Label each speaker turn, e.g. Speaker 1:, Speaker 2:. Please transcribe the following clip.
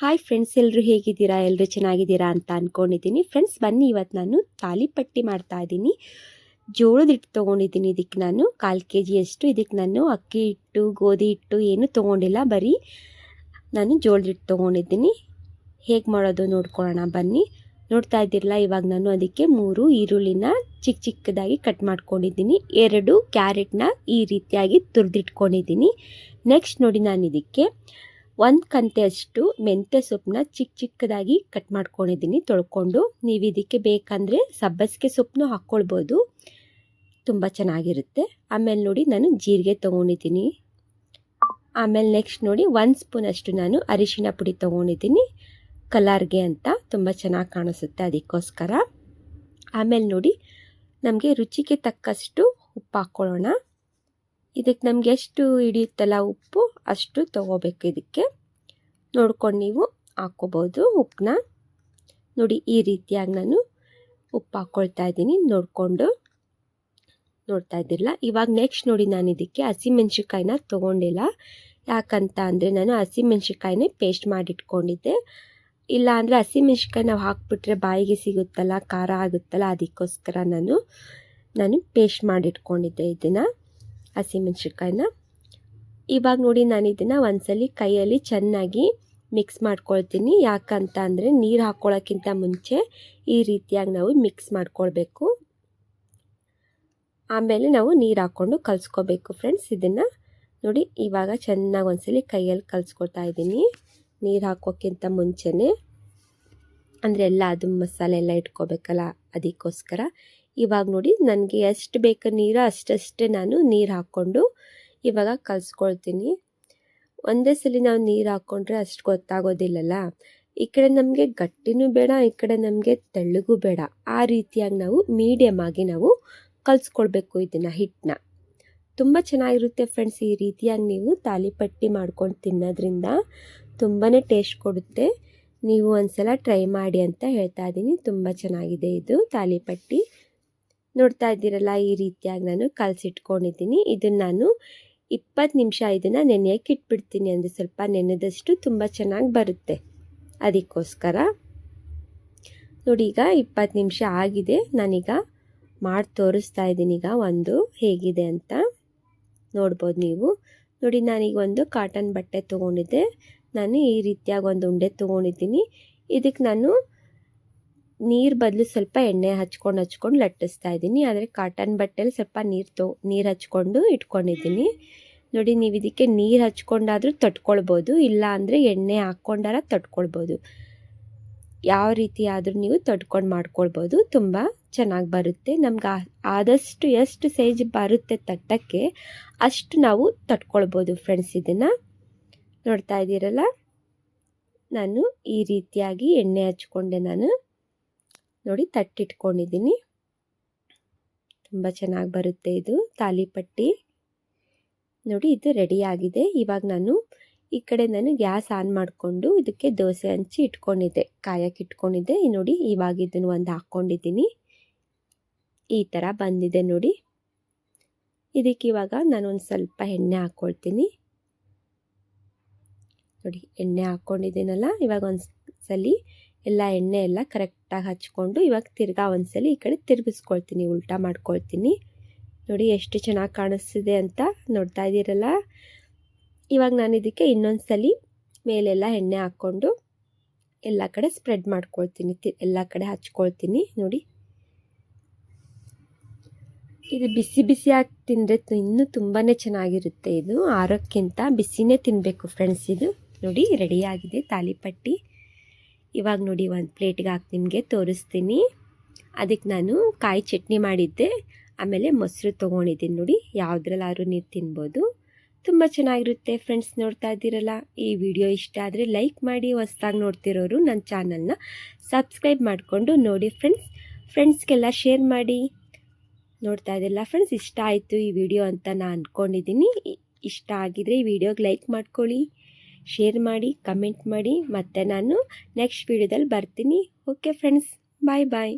Speaker 1: Hi friends ಎಲ್ಲರೂ ಹೇಗಿದ್ದೀರಾ? ಎಲ್ಲರೂ ಚೆನ್ನಾಗಿದ್ದೀರಾ ಅಂತ ಅಂದ್ಕೊಂಡಿದ್ದೀನಿ ಫ್ರೆಂಡ್ಸ್ ಬನ್ನಿ, ಇವತ್ತು ನಾನು ತಾಲಿಪಟ್ಟಿ ಮಾಡ್ತಾ ಇದ್ದೀನಿ. ಜೋಳದ ಹಿಟ್ಟು ತೊಗೊಂಡಿದ್ದೀನಿ ಇದಕ್ಕೆ ನಾನು. ಕಾಲು ಕೆ ಜಿಯಷ್ಟು ಇದಕ್ಕೆ ನಾನು ಅಕ್ಕಿ ಹಿಟ್ಟು, ಗೋಧಿ ಹಿಟ್ಟು ಏನು ತೊಗೊಂಡಿಲ್ಲ. ಬರೀ ನಾನು ಜೋಳದ ಹಿಟ್ಟು ತೊಗೊಂಡಿದ್ದೀನಿ. ಹೇಗೆ ಮಾಡೋದು ನೋಡ್ಕೊಳ್ಳೋಣ, ಬನ್ನಿ. ನೋಡ್ತಾ ಇದ್ದಿರಲ್ಲ, ಇವಾಗ ನಾನು ಅದಕ್ಕೆ ಮೂರು ಈರುಳ್ಳಿನ ಚಿಕ್ಕ ಚಿಕ್ಕದಾಗಿ ಕಟ್ ಮಾಡ್ಕೊಂಡಿದ್ದೀನಿ. ಎರಡು ಕ್ಯಾರೆಟ್ನ ಈ ರೀತಿಯಾಗಿ ತುರಿದಿಟ್ಕೊಂಡಿದ್ದೀನಿ. ನೆಕ್ಸ್ಟ್ ನೋಡಿ ನಾನು ಇದಕ್ಕೆ ಒಂದು ಕಂತೆಯಷ್ಟು ಮೆಂತ್ಯ ಸೊಪ್ಪನ್ನ ಚಿಕ್ಕ ಚಿಕ್ಕದಾಗಿ ಕಟ್ ಮಾಡ್ಕೊಂಡಿದ್ದೀನಿ, ತೊಳ್ಕೊಂಡು. ನೀವು ಇದಕ್ಕೆ ಬೇಕಂದರೆ ಸಬ್ಬಸಿಗೆ ಸೊಪ್ಪನ್ನು ಹಾಕ್ಕೊಳ್ಬೋದು ತುಂಬ ಚೆನ್ನಾಗಿರುತ್ತೆ. ಆಮೇಲೆ ನೋಡಿ ನಾನು ಜೀರಿಗೆ ತೊಗೊಂಡಿದ್ದೀನಿ. ಆಮೇಲೆ ನೆಕ್ಸ್ಟ್ ನೋಡಿ ಒಂದು ಸ್ಪೂನಷ್ಟು ನಾನು ಅರಿಶಿಣ ಪುಡಿ ತೊಗೊಂಡಿದ್ದೀನಿ. ಕಲರ್ಗೆ ಅಂತ ತುಂಬ ಚೆನ್ನಾಗಿ ಕಾಣಿಸುತ್ತೆ ಅದಕ್ಕೋಸ್ಕರ. ಆಮೇಲೆ ನೋಡಿ ನಮಗೆ ರುಚಿಗೆ ತಕ್ಕಷ್ಟು ಉಪ್ಪು ಹಾಕ್ಕೊಳ್ಳೋಣ ಇದಕ್ಕೆ ನಮಗೆ ಎಷ್ಟು ಹಿಡಿಯುತ್ತಲ್ಲ ಉಪ್ಪು? ಅಷ್ಟು ತೊಗೋಬೇಕು ಇದಕ್ಕೆ ನೋಡ್ಕೊಂಡು ನೀವು ಹಾಕ್ಕೋಬೋದು ಉಪ್ಪನ್ನ ನೋಡಿ ಈ ರೀತಿಯಾಗಿ ನಾನು ಉಪ್ಪು ಹಾಕ್ಕೊಳ್ತಾ ಇದ್ದೀನಿ, ನೋಡಿಕೊಂಡು. ನೋಡ್ತಾ ಇದ್ದಿರಲ್ಲ? ಇವಾಗ ನೆಕ್ಸ್ಟ್ ನೋಡಿ ನಾನು ಇದಕ್ಕೆ ಹಸಿಮೆಣ್ಸಿಕಾಯಿನ ತೊಗೊಂಡಿಲ್ಲ. ಯಾಕಂತ ಅಂದರೆ ನಾನು ಹಸಿಮೆಣ್ಸಿಕಾಯಿನೇ ಪೇಸ್ಟ್ ಮಾಡಿಟ್ಕೊಂಡಿದ್ದೆ. ಇಲ್ಲ ಅಂದರೆ ಹಸಿಮೆಣ್ಸಿಕಾಯಿ ನಾವು ಹಾಕ್ಬಿಟ್ರೆ ಬಾಯಿಗೆ ಸಿಗುತ್ತಲ್ಲ, ಖಾರ ಆಗುತ್ತಲ್ಲ, ಅದಕ್ಕೋಸ್ಕರ ನಾನು ನಾನು ಪೇಸ್ಟ್ ಮಾಡಿಟ್ಕೊಂಡಿದ್ದೆ ಇದನ್ನು ಹಸಿಮೆಣ್ಸಿಕಾಯಿನ ಇವಾಗ ನೋಡಿ ನಾನು ಇದನ್ನು ಒಂದ್ಸಲಿ ಕೈಯಲ್ಲಿ ಚೆನ್ನಾಗಿ ಮಿಕ್ಸ್ ಮಾಡ್ಕೊಳ್ತೀನಿ. ಯಾಕಂತ ಅಂದರೆ ನೀರು ಹಾಕ್ಕೊಳ್ಳೋಕ್ಕಿಂತ ಮುಂಚೆ ಈ ರೀತಿಯಾಗಿ ನಾವು ಮಿಕ್ಸ್ ಮಾಡ್ಕೊಳ್ಬೇಕು. ಆಮೇಲೆ ನಾವು ನೀರು ಹಾಕ್ಕೊಂಡು ಕಲಿಸ್ಕೋಬೇಕು ಫ್ರೆಂಡ್ಸ್ ಇದನ್ನು ನೋಡಿ ಇವಾಗ ಚೆನ್ನಾಗಿ ಒಂದ್ಸಲಿ ಕೈಯಲ್ಲಿ ಕಲಿಸ್ಕೊಳ್ತಾ ಇದ್ದೀನಿ. ನೀರು ಹಾಕೋಕ್ಕಿಂತ ಮುಂಚೆನೇ. ಅಂದರೆ ಎಲ್ಲ ಅದು ಮಸಾಲೆ ಎಲ್ಲ ಇಟ್ಕೋಬೇಕಲ್ಲ ಅದಕ್ಕೋಸ್ಕರ. ಇವಾಗ ನೋಡಿ ನನಗೆ ಎಷ್ಟು ಬೇಕು ನೀರು ಅಷ್ಟಷ್ಟೇ ನಾನು ನೀರು ಹಾಕ್ಕೊಂಡು ಇವಾಗ ಕಲಿಸ್ಕೊಳ್ತೀನಿ. ಒಂದೇ ಸಲ ನಾವು ನೀರು ಹಾಕ್ಕೊಂಡ್ರೆ ಅಷ್ಟು ಗೊತ್ತಾಗೋದಿಲ್ಲಲ್ಲ? ಈ ಕಡೆ ನಮಗೆ ಗಟ್ಟಿನೂ ಬೇಡ, ಈ ಕಡೆ ನಮಗೆ ತೆಳ್ಳಗೂ ಬೇಡ. ಆ ರೀತಿಯಾಗಿ ನಾವು ಮೀಡಿಯಮ್ ಆಗಿ ನಾವು ಕಲಿಸ್ಕೊಳ್ಬೇಕು ಇದನ್ನು ಹಿಟ್ಟನ್ನ ತುಂಬ ಚೆನ್ನಾಗಿರುತ್ತೆ ಫ್ರೆಂಡ್ಸ್ ಈ ರೀತಿಯಾಗಿ ನೀವು ತಾಲಿಪಟ್ಟಿ ಮಾಡ್ಕೊಂಡು ತಿನ್ನೋದ್ರಿಂದ ತುಂಬಾ ಟೇಸ್ಟ್ ಕೊಡುತ್ತೆ. ನೀವು ಒಂದ್ಸಲ ಟ್ರೈ ಮಾಡಿ ಅಂತ ಹೇಳ್ತಾ ಇದ್ದೀನಿ. ತುಂಬ ಚೆನ್ನಾಗಿದೆ ಇದು ತಾಲಿಪಟ್ಟಿ ನೋಡ್ತಾ ಇದ್ದೀರಲ್ಲ, ಈ ರೀತಿಯಾಗಿ ನಾನು ಕಲಸಿಟ್ಕೊಂಡಿದ್ದೀನಿ. ಇದನ್ನು ನಾನು ಇಪ್ಪತ್ತು ನಿಮಿಷ ಇದನ್ನು ನೆನೆಯೋಕೆ ಇಟ್ಬಿಡ್ತೀನಿ ಅಂದರೆ ಸ್ವಲ್ಪ ನೆನೆದಷ್ಟು ತುಂಬ ಚೆನ್ನಾಗಿ ಬರುತ್ತೆ. ಅದಕ್ಕೋಸ್ಕರ ನೋಡಿ, ಈಗ ಇಪ್ಪತ್ತು ನಿಮಿಷ ಆಗಿದೆ. ನಾನೀಗ ಮಾಡಿ ತೋರಿಸ್ತಾ ಇದ್ದೀನಿ. ಈಗ ಒಂದು ಹೇಗಿದೆ ಅಂತ ನೋಡ್ಬೋದು ನೀವು. ನೋಡಿ, ನಾನೀಗ ಒಂದು ಕಾಟನ್ ಬಟ್ಟೆ ತೊಗೊಂಡಿದ್ದೆ. ನಾನು ಈ ರೀತಿಯಾಗಿ ಒಂದು ಉಂಡೆ ತೊಗೊಂಡಿದ್ದೀನಿ. ಇದಕ್ಕೆ ನಾನು ನೀರು ಬದಲು ಸ್ವಲ್ಪ ಎಣ್ಣೆ ಹಚ್ಕೊಂಡು ಹಚ್ಕೊಂಡು ಲಟ್ಟಿಸ್ತಾ ಇದ್ದೀನಿ. ಆದರೆ ಕಾಟನ್ ಬಟ್ಟೆಲಿ ಸ್ವಲ್ಪ ನೀರು ತೊ, ನೀರು ಹಚ್ಕೊಂಡು ಇಟ್ಕೊಂಡಿದ್ದೀನಿ. ನೋಡಿ, ನೀವು ಇದಕ್ಕೆ ನೀರು ಹಚ್ಕೊಂಡಾದರೂ ತಟ್ಕೊಳ್ಬೋದು, ಇಲ್ಲ ಅಂದರೆ ಎಣ್ಣೆ ಹಾಕ್ಕೊಂಡಾರ ತಟ್ಕೊಳ್ಬೋದು. ಯಾವ ರೀತಿ ಆದರೂ ನೀವು ತಟ್ಕೊಂಡು ಮಾಡ್ಕೊಳ್ಬೋದು. ತುಂಬ ಚೆನ್ನಾಗಿ ಬರುತ್ತೆ. ನಮ್ಗೆ ಆದಷ್ಟು ಎಷ್ಟು ಸೈಜ್ ಬರುತ್ತೆ ತಟ್ಟಕ್ಕೆ ಅಷ್ಟು ನಾವು ತಟ್ಕೊಳ್ಬೋದು ಫ್ರೆಂಡ್ಸ್ ಇದನ್ನು. ನೋಡ್ತಾ ಇದ್ದೀರಲ್ಲ? ನಾನು ಈ ರೀತಿಯಾಗಿ ಎಣ್ಣೆ ಹಚ್ಕೊಂಡೆ ನಾನು. ನೋಡಿ ತಟ್ಟಿಟ್ಕೊಂಡಿದ್ದೀನಿ. ತುಂಬ ಚೆನ್ನಾಗಿ ಬರುತ್ತೆ ಇದು ತಾಲಿಪಟ್ಟಿ ನೋಡಿ ಇದು ರೆಡಿಯಾಗಿದೆ ಇವಾಗ ನಾನು ಈ ಕಡೆ ನಾನು ಗ್ಯಾಸ್ ಆನ್ ಮಾಡಿಕೊಂಡು ಇದಕ್ಕೆ ದೋಸೆ ಹಂಚಿ ಇಟ್ಕೊಂಡಿದ್ದೆ, ಕಾಯಕ್ಕೆ ಇಟ್ಕೊಂಡಿದ್ದೆ. ನೋಡಿ ಇವಾಗ ಇದನ್ನು ಒಂದು ಹಾಕ್ಕೊಂಡಿದ್ದೀನಿ. ಈ ಥರ ಬಂದಿದೆ ನೋಡಿ. ಇದಕ್ಕೆ ಇವಾಗ ನಾನು ಒಂದು ಸ್ವಲ್ಪ ಎಣ್ಣೆ ಹಾಕ್ಕೊಳ್ತೀನಿ ನೋಡಿ ಎಣ್ಣೆ ಹಾಕ್ಕೊಂಡಿದ್ದೀನಲ್ಲ ಇವಾಗ ಒಂದು ಸಲ ಎಲ್ಲ ಎಣ್ಣೆ ಎಲ್ಲ ಕರೆಕ್ಟಾಗಿ ಹಚ್ಕೊಂಡು ಇವಾಗ ತಿರ್ಗಾ ಒಂದ್ಸಲಿ ಈ ಕಡೆ ತಿರುಗಿಸ್ಕೊಳ್ತೀನಿ, ಉಲ್ಟಾ ಮಾಡ್ಕೊಳ್ತೀನಿ. ನೋಡಿ ಎಷ್ಟು ಚೆನ್ನಾಗಿ ಕಾಣಿಸ್ತಿದೆ ಅಂತ ನೋಡ್ತಾ ಇದ್ದೀರಲ್ಲ? ಇವಾಗ ನಾನು ಇದಕ್ಕೆ ಇನ್ನೊಂದು ಸಲ ಮೇಲೆಲ್ಲ ಎಣ್ಣೆ ಹಾಕ್ಕೊಂಡು ಎಲ್ಲ ಕಡೆ ಸ್ಪ್ರೆಡ್ ಮಾಡ್ಕೊಳ್ತೀನಿ ಎಲ್ಲ ಕಡೆ ಹಚ್ಕೊಳ್ತೀನಿ, ನೋಡಿ. ಇದು ಬಿಸಿ ಬಿಸಿಯಾಗಿ ತಿಂದರೆ ಇನ್ನೂ ತುಂಬಾ ಚೆನ್ನಾಗಿರುತ್ತೆ ಇದು. ಆರೋಗ್ಯಕ್ಕಿಂತ ಬಿಸಿನೇ ತಿನ್ನಬೇಕು ಫ್ರೆಂಡ್ಸ್ ಇದು. ನೋಡಿ ರೆಡಿಯಾಗಿದೆ ತಾಲಿಪಟ್ಟಿ ಇವಾಗ ನೋಡಿ ಒಂದು ಪ್ಲೇಟ್ಗೆ ಹಾಕಿ ನಿಮಗೆ ತೋರಿಸ್ತೀನಿ. ಅದಕ್ಕೆ ನಾನು ಕಾಯಿ ಚಟ್ನಿ ಮಾಡಿದ್ದೆ. ಆಮೇಲೆ ಮೊಸರು ತೊಗೊಂಡಿದ್ದೀನಿ ನೋಡಿ ಯಾವುದ್ರಲ್ಲಾದ್ರೂ ನೀವು ತಿನ್ಬೋದು. ತುಂಬ ಚೆನ್ನಾಗಿರುತ್ತೆ ಫ್ರೆಂಡ್ಸ್ ನೋಡ್ತಾ ಇದ್ದೀರಲ್ಲ. ಈ ವಿಡಿಯೋ ಇಷ್ಟ ಆದರೆ ಲೈಕ್ ಮಾಡಿ, ಹೊಸ್ದಾಗಿ ನೋಡ್ತಿರೋರು ನನ್ನ ಚಾನಲ್ನ ಸಬ್ಸ್ಕ್ರೈಬ್ ಮಾಡಿಕೊಂಡು ನೋಡಿ ಫ್ರೆಂಡ್ಸ್ ಫ್ರೆಂಡ್ಸ್ಗೆಲ್ಲ ಶೇರ್ ಮಾಡಿ. ನೋಡ್ತಾ ಇದ್ದಿಲ್ಲ ಫ್ರೆಂಡ್ಸ್ ಇಷ್ಟ ಆಯಿತು ಈ ವಿಡಿಯೋ ಅಂತ ನಾನು ಅಂದ್ಕೊಂಡಿದ್ದೀನಿ ಇಷ್ಟ ಆಗಿದರೆ ಈ ವಿಡಿಯೋಗೆ ಲೈಕ್ ಮಾಡ್ಕೊಳ್ಳಿ. ಶೇರ್ ಮಾಡಿ ಕಮೆಂಟ್ ಮಾಡಿ. ಮತ್ತೆ ನಾನು ನೆಕ್ಸ್ಟ್ ವೀಡಿಯೋದಲ್ಲಿ ಬರ್ತೀನಿ. ಓಕೆ ಫ್ರೆಂಡ್ಸ್ ಬಾಯ್ ಬಾಯ್